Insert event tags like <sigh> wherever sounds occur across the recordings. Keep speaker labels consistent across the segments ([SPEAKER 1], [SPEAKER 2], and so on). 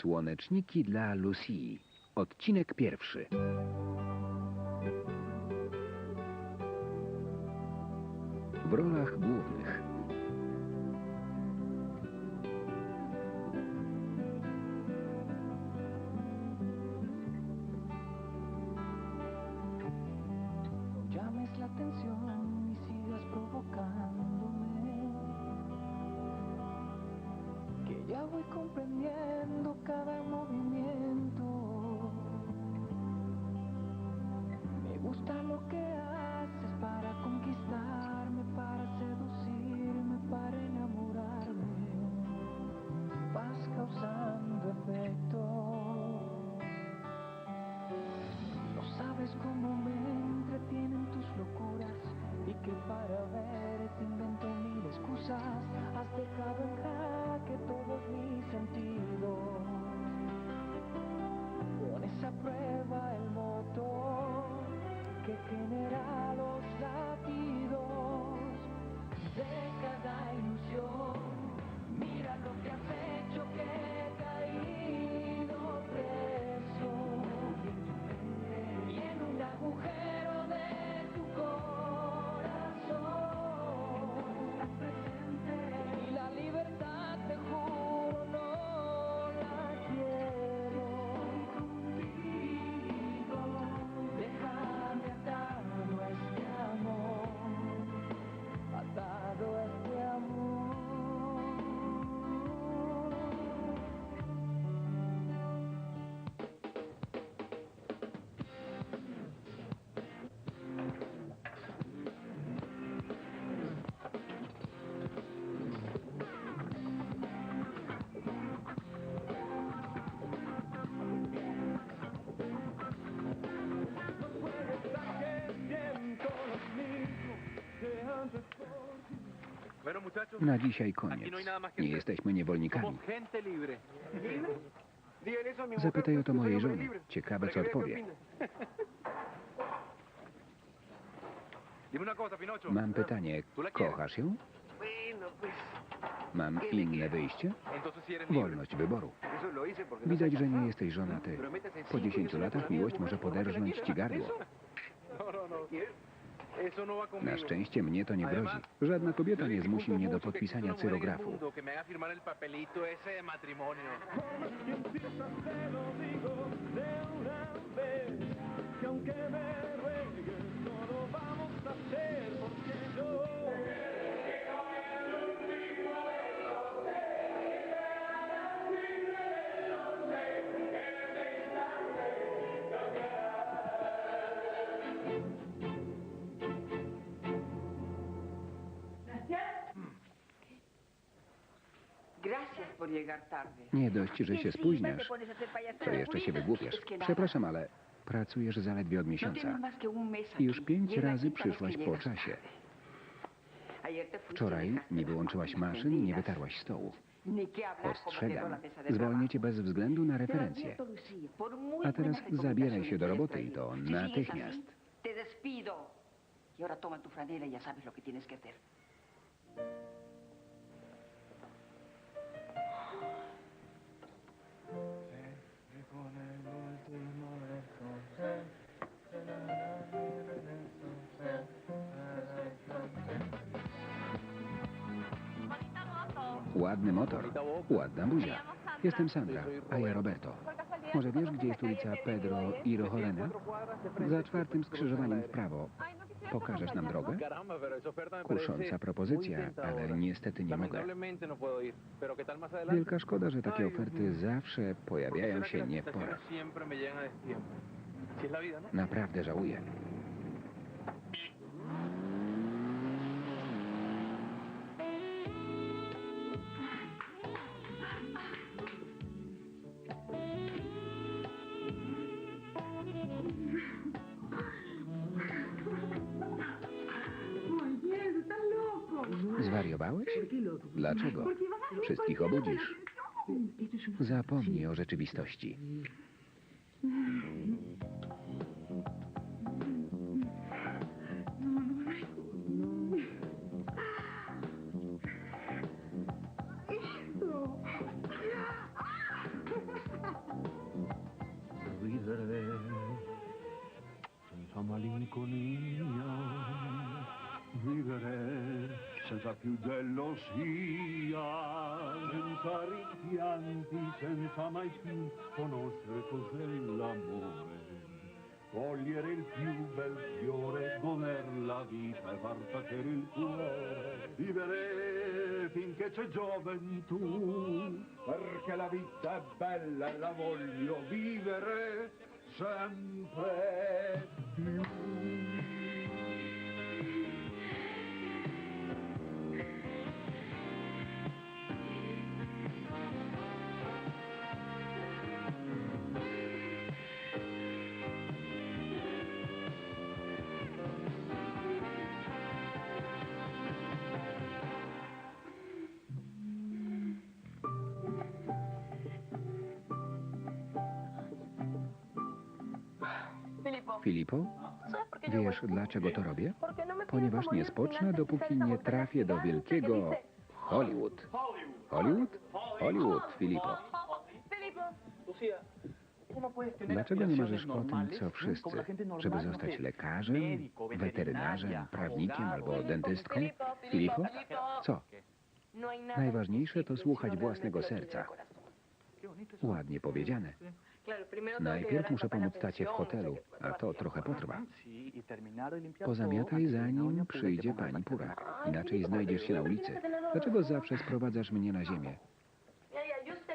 [SPEAKER 1] Słoneczniki dla Lucii. Odcinek pierwszy. W rolach głównych
[SPEAKER 2] llames la atención Voy comprendiendo cada movimiento. Me gusta lo que haces
[SPEAKER 1] na dzisiaj koniec.
[SPEAKER 3] no
[SPEAKER 1] Nie jesteśmy niewolnikami. Zapytaj o to mojej żony. Ciekawe, co odpowie. <laughs> Mam pytanie. Kochasz ją? Mam inne wyjście? Wolność wyboru.
[SPEAKER 4] no
[SPEAKER 1] Widać, że nie jesteś żonaty. Po
[SPEAKER 4] cinco
[SPEAKER 1] 10
[SPEAKER 4] y
[SPEAKER 1] latach miłość może poderżnąć
[SPEAKER 4] ¿por
[SPEAKER 1] ci gardło. Na szczęście mnie to nie grozi. Żadna kobieta nie zmusi mnie do podpisania cyrografu. Nie dość, że się spóźniasz, to jeszcze się wygłupiasz. Przepraszam, ale pracujesz zaledwie od
[SPEAKER 5] No
[SPEAKER 1] miesiąca. I już pięć razy przyszłaś po czasie. Wczoraj nie wyłączyłaś maszyn i nie wytarłaś stołu. Ostrzegam, zwolnię cię bez względu na referencję. A teraz zabieraj się do roboty i to natychmiast.
[SPEAKER 5] Te despido. Y ahora toma tu franela y ya sabes lo que tienes que hacer.
[SPEAKER 1] Ładny motor, ładna buzia. Jestem Sandra, a ja Roberto. Może wiesz, gdzie jest ulica Pedro Iroholena? Za czwartym skrzyżowaniem w prawo. Pokażesz nam drogę? Kusząca propozycja, ale niestety nie mogę. Wielka szkoda, że takie oferty zawsze
[SPEAKER 3] ¿por qué
[SPEAKER 1] pojawiają się nie w
[SPEAKER 3] tentaciones siempre
[SPEAKER 1] Zwariowałeś? Dlaczego? Wszystkich obudzisz. Zapomnij o rzeczywistości.
[SPEAKER 6] Somali Nikoni senza più gelosia, senza rimpianti, senza mai più conoscere cos'è l'amore. Cogliere il più bel fiore, goder la vita e far tacere il cuore. Vivere finché c'è gioventù, perché la vita è bella e la voglio vivere sempre più.
[SPEAKER 1] Filipo, wiesz dlaczego to robię? Ponieważ nie spocznę, dopóki nie trafię do wielkiego Hollywood. Hollywood? Hollywood, Filipo. Dlaczego nie marzysz o tym, co wszyscy? Żeby zostać lekarzem, weterynarzem, prawnikiem albo dentystką? Filipo? Co? Najważniejsze to słuchać własnego serca. Ładnie powiedziane. Najpierw muszę pomóc tacie w hotelu, a to trochę potrwa. Pozamiataj zanim przyjdzie pani Pura. Inaczej znajdziesz się na ulicy. Dlaczego zawsze sprowadzasz mnie na ziemię?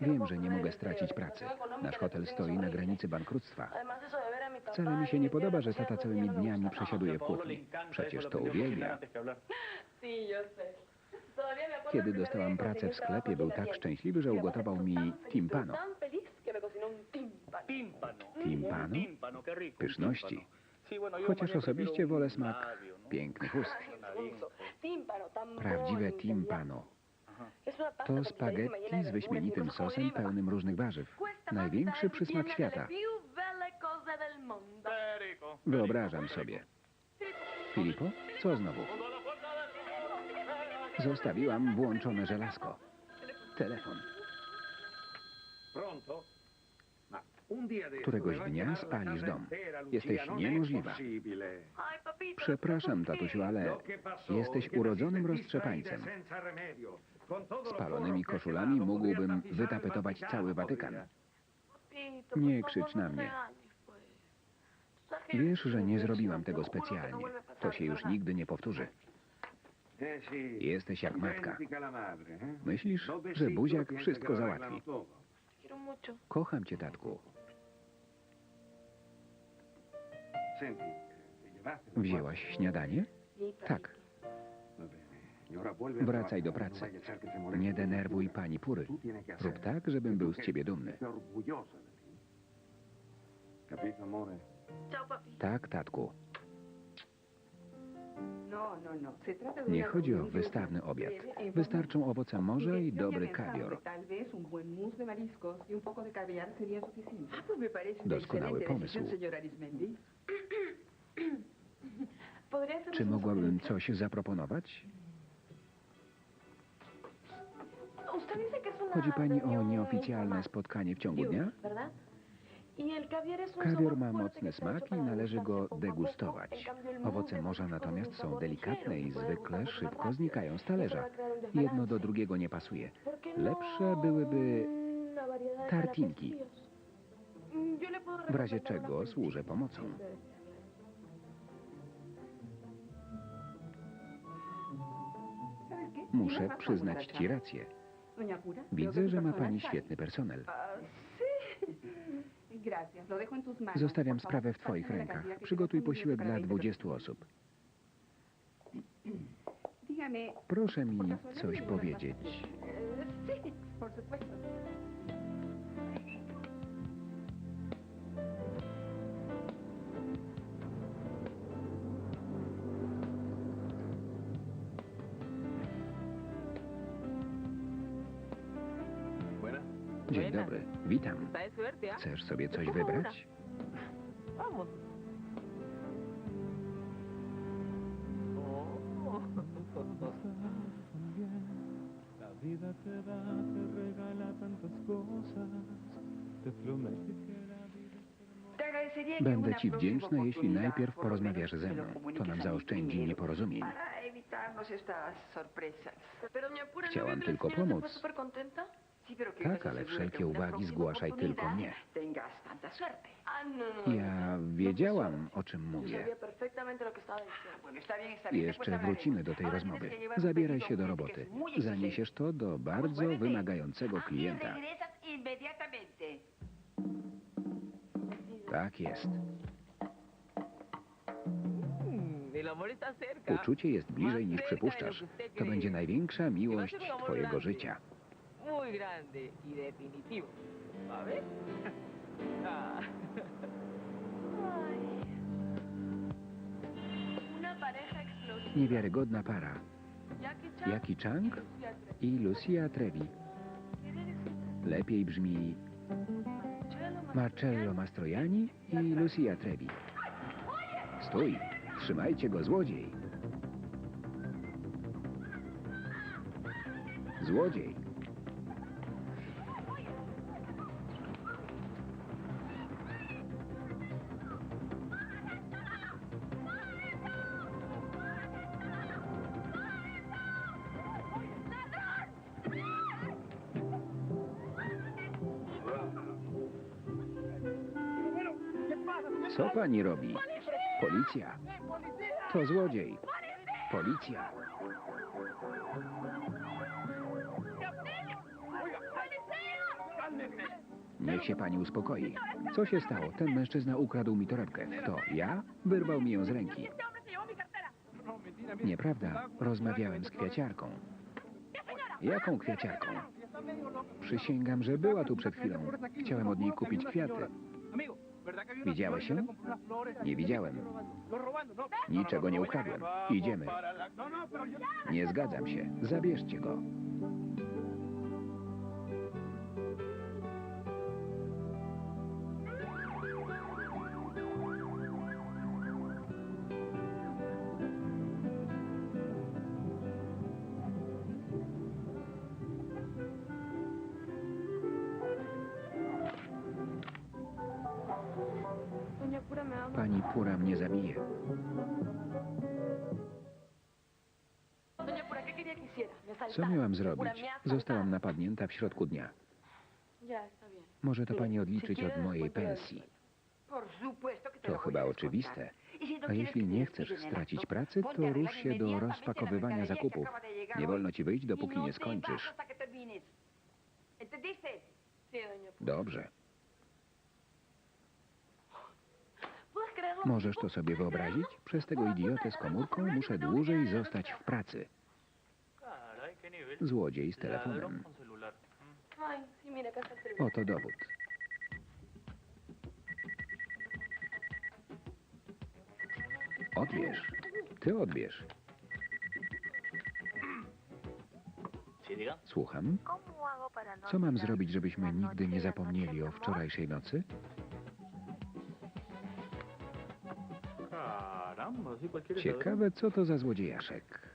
[SPEAKER 1] Wiem, że nie mogę stracić pracy. Nasz hotel stoi na granicy bankructwa. Wcale mi się nie podoba, że tata całymi dniami przesiaduje w kuchni. Przecież to uwielbia. Kiedy dostałam pracę w sklepie, był tak szczęśliwy, że ugotował mi timpano. Timpano? Pyszności. Chociaż osobiście wolę smak pięknych ust. <laughs> Prawdziwe timpano. To spaghetti z wyśmienitym sosem pełnym różnych warzyw. Największy przysmak świata. Wyobrażam sobie. Filipo, co znowu? Zostawiłam włączone żelazko. Telefon.
[SPEAKER 6] Pronto?
[SPEAKER 1] Któregoś dnia spalisz dom. Jesteś niemożliwa. Przepraszam, tatusiu, ale jesteś urodzonym
[SPEAKER 6] ti
[SPEAKER 1] roztrzepańcem. Spalonymi koszulami mógłbym wytapetować cały
[SPEAKER 6] Vaticano,
[SPEAKER 1] Watykan. Nie krzycz na mnie. Wiesz, że nie zrobiłam tego specjalnie. To się już nigdy nie powtórzy.
[SPEAKER 6] Eh.
[SPEAKER 1] Jesteś jak matka.
[SPEAKER 6] Eh?
[SPEAKER 1] Myślisz, że buziak wszystko załatwi. Kocham cię, tatku. Wzięłaś śniadanie? Tak. Wracaj do pracy. Nie denerwuj pani Pury. Rób tak, żebym był z ciebie dumny. Tak, tatku. Nie chodzi o wystawny obiad. Wystarczą owoce morza i dobry kawior. Doskonały pomysł. Czy mogłabym coś zaproponować? Chodzi pani o nieoficjalne spotkanie w ciągu dnia? Kawior ma mocny smak i należy go degustować. Owoce morza natomiast są delikatne i zwykle szybko znikają z talerza. Jedno do drugiego nie pasuje. Lepsze byłyby tartinki. W razie czego służę pomocą. Muszę przyznać ci rację. Widzę, że ma pani świetny personel. Zostawiam sprawę w twoich rękach. Przygotuj posiłek dla
[SPEAKER 5] 20
[SPEAKER 1] 20 osób. Proszę mi coś powiedzieć. Dzień dobry, witam. Chcesz sobie coś wybrać? Będę ci wdzięczna, jeśli najpierw porozmawiasz ze mną. To nam zaoszczędzi nieporozumień.
[SPEAKER 7] Apura
[SPEAKER 1] Chciałam
[SPEAKER 7] no
[SPEAKER 1] tylko pomóc. Tak, ale wszelkie uwagi zgłaszaj tylko mnie.
[SPEAKER 7] No, no.
[SPEAKER 1] Ja wiedziałam, o czym mówię. Jeszcze wrócimy do tej rozmowy. Zabieraj się do roboty. Zaniesiesz to do bardzo wymagającego klienta. Tak jest.
[SPEAKER 7] Mm.
[SPEAKER 1] Uczucie jest bliżej niż przypuszczasz. To będzie największa miłość twojego życia.
[SPEAKER 7] Muy grande y definitivo. ¿Sabes? <laughs> Ah.
[SPEAKER 8] Una pareja explosiva.
[SPEAKER 1] Niewiarygodna para.
[SPEAKER 8] Jackie Chan
[SPEAKER 1] Jackie Chang
[SPEAKER 8] y
[SPEAKER 1] i Lucia Trevi. Lepiej brzmi Marcello Mastroianni i Lucia Trevi. Stój! Trzymajcie go, złodziej! Złodziej! Co pani robi? Policja! To złodziej! Policja! Niech się pani uspokoi. Co się stało? Ten mężczyzna ukradł mi torebkę. Kto? Ja? Wyrwał mi ją z ręki. Nieprawda. Rozmawiałem z kwiaciarką. Jaką kwiaciarką? Przysięgam, że była tu przed chwilą. Chciałem od niej kupić kwiaty. Widziałeś ją? Nie widziałem. Niczego nie ukradłem. Idziemy. Nie zgadzam się. Zabierzcie go.
[SPEAKER 8] Me ama.
[SPEAKER 1] Pani Pura mnie zabije. Co miałam zrobić? Zostałam napadnięta w środku dnia. Może to pani odliczyć od mojej pensji. To chyba oczywiste. A jeśli nie chcesz stracić pracy, to rusz się do rozpakowywania zakupów. Nie wolno ci wyjść, dopóki nie skończysz.
[SPEAKER 5] vas
[SPEAKER 1] Możesz to sobie wyobrazić? Przez tego idiotę z komórką muszę dłużej zostać w pracy. Złodziej z telefonem. Oto dowód. Odbierz. Ty odbierz. Słucham. Co mam zrobić, żebyśmy nigdy nie zapomnieli o wczorajszej nocy? Ciekawe, co to za złodziejaszek.